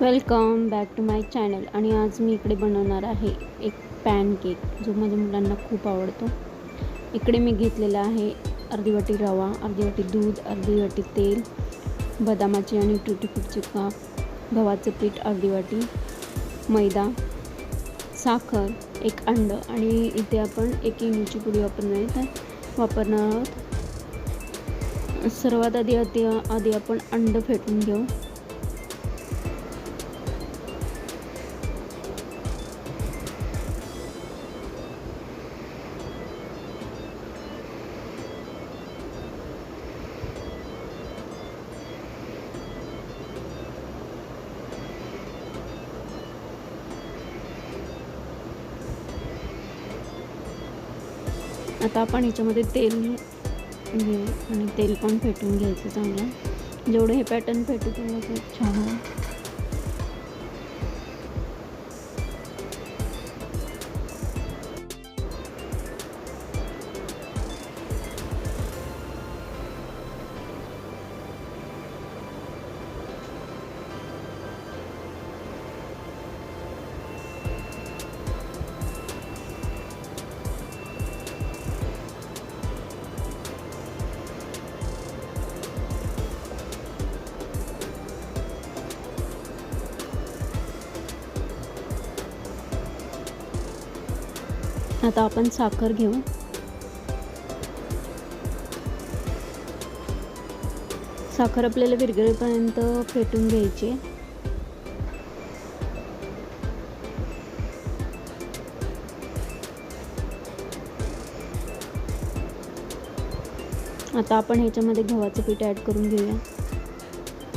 Welcome back to my channel. आणि आज मी इकडे बनवणार आहे एक पॅन केक जो माझ्या मुलांना खूप आवडतो. इकडे मी घेतलेला आहे अर्धी वाटी रवा अर्धी वाटी दूध अर्धी वाटी तेल बदामाची आणि टुटी फ्रूटचे काप गव्हाचं पीठ अर्धी वाटी मैदा साखर एक अंड आणि इथे आपण एक इंची पुडी वापरणार आहे. तर वापरणार आहोत. सर्वात आधी आधी आधी आपण अंड फेटून घेऊ. आता आपण ह्याच्यामध्ये तेल घेऊ आणि तेल पण फेटून घ्यायचं चांगलं. जेवढं हे पॅटर्न फेटू तेवढं खूप छान. होईल आता आपण साखर घेऊ. साखर आपल्याला विरगळेपर्यंत फेटून घ्यायची. आता आपण ह्याच्यामध्ये गव्हाचं पीठ ॲड करून घेऊया.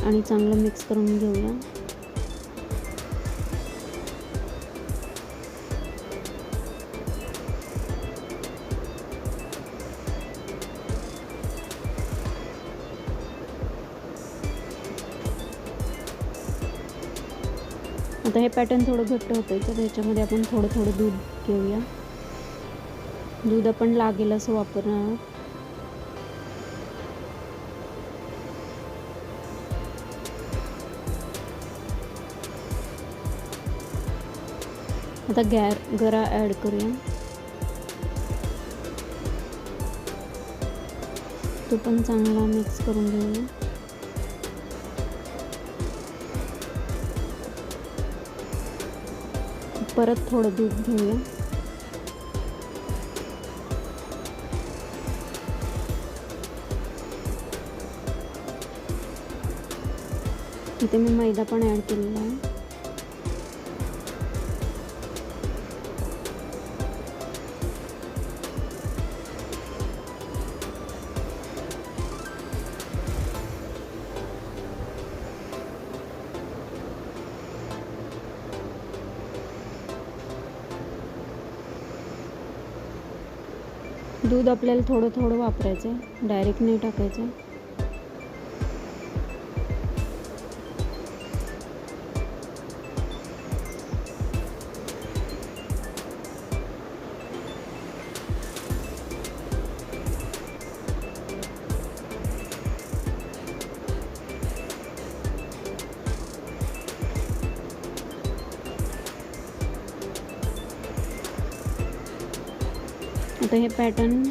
आणि चांगलं मिक्स करून घेऊया. आता हे पॅटर्न थोडं घट्ट होतं तर ह्याच्यामध्ये आपण थोडं थोडं दूध घेऊया. दूध आपण लागेल असं वापरणार आहोत. आता गॅर गरा ॲड करूया. तो पण चांगला मिक्स करून घेऊया. परत थोडं दूध घेऊया. इथे मी मैदा पण ॲड केलेला आहे. दूध आपल्याला थोडं थोडं वापरायचं आहे. डायरेक्ट नाही टाकायचं. आता हे पॅटर्न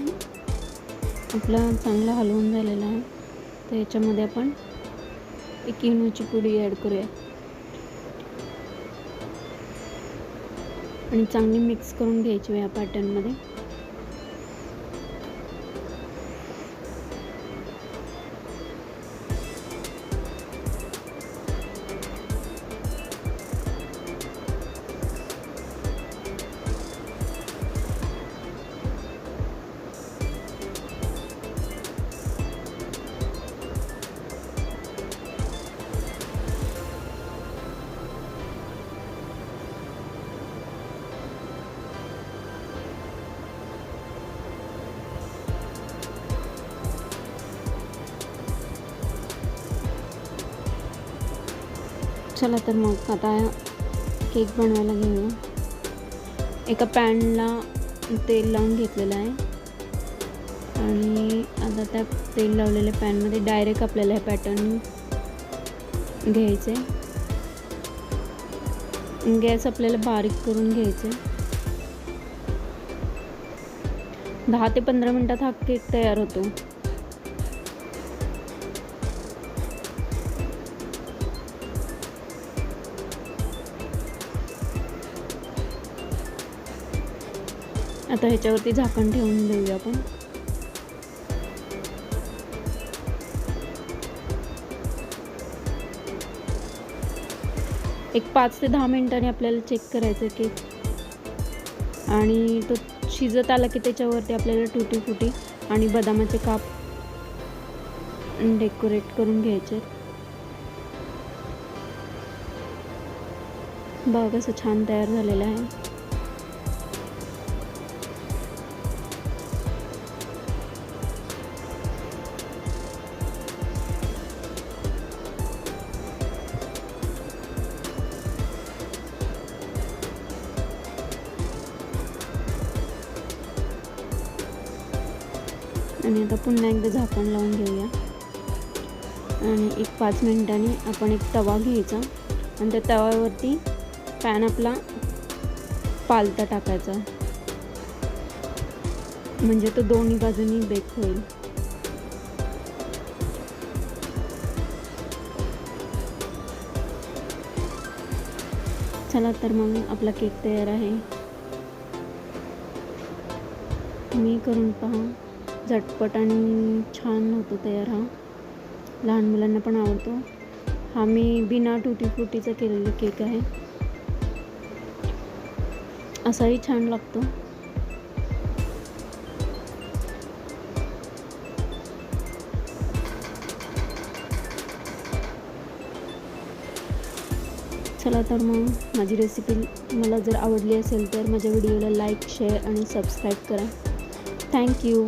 आपला चांगलं हलवून झालेला आहे. तर याच्यामध्ये आपण एक इनोची पुडी ॲड करूया. आणि चांगली मिक्स करून घ्यायची या पॅटर्नमध्ये चला तर मग आता केक बनवायला घेऊया. एका पॅनला तेल लावून घेतलेलं आहे. आणि आता त्या तेल लावलेल्या पॅनमध्ये डायरेक्ट आपल्याला हे पॅटर्न घ्यायचं आहे गॅस आपल्याला बारीक करून घ्यायचं दहा ते पंधरा मिनटात हा केक तयार होतो. आता ह्याच्यावरती झाकण ठेवून देऊया आपण. एक पाच ते दहा मिनिटांनी आपल्याला चेक करायचं केक आणि तो शिजत आला की त्याच्यावरती आपल्याला टुटी फुटी आणि बदामाचे काप डेकोरेट करून घ्यायचे. बघ कसं छान तयार झालेलं आहे. आणि आता पुन्हा एकदा झाकण लावून घेऊया. आणि एक पाच मिनिटांनी आपण एक तवा घ्यायचा. आणि त्या तव्यावरती पॅन आपला पालता टाकायचा. म्हणजे तो दोन्ही बाजूनी बेक होईल. चला तर मग आपला केक तयार आहे. तुम्ही करून पहा. झटपट आणि छान होतो तयार हा. लहान मुलांना पण आवडतो. हा मी बिना टुटी फुटीचा केलेला केक आहे. असाही छान लागतो. चला तर मग माझी रेसिपी मला जर आवडली असेल तर माझ्या व्हिडिओला लाईक शेअर आणि सबस्क्राईब करा. Thank you